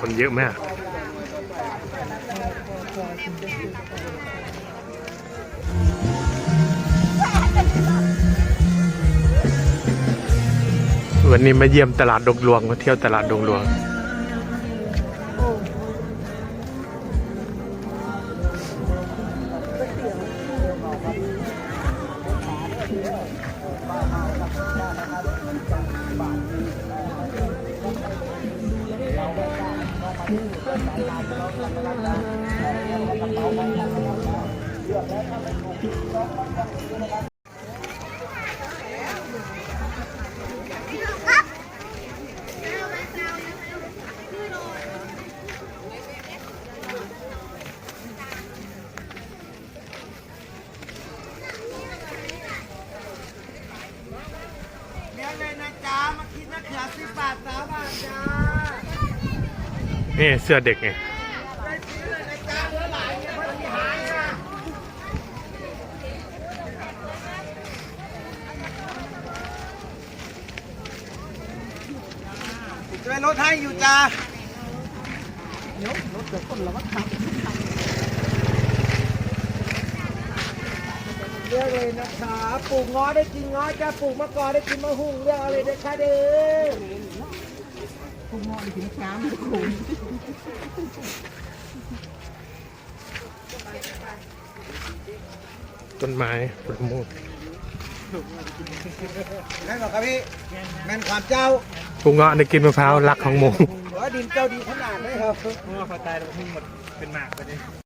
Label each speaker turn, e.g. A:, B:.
A: คนเยอะมากวันนี้มาเยี่ยมตลาดดงหลวงมาเที่ยวตลาดดงหลวง
B: เลี้ยงเลยนะจ๊ะมาคิดมะเขือสิบบาทสามบาทจ้า
A: นี่เสื้อเด็กไง
B: จะเหลือหลายเนี่ยพอดีหายอะจะไปลดให้อยู่จ้าเดี๋ยวรถเดี๋ยวคนละวัดขับเลือกเลยนะคะปลูกง้อได้กินง้อจ้าปลูกมะกอได้กินมะฮุ่งเลือกอาเลยนะคะเด้อ
A: ต้นไม้ผลมูล
B: แม่นบอกครับพี่แม่นความเจ้า
A: ปูเงาะได้กินมะพร้าวรักของหมู
B: ว่าดินเจ้าดีขนาดไหนครับ
C: เมื่อพอตายแล้วทิ้งหมดเป็นหมากไปเลย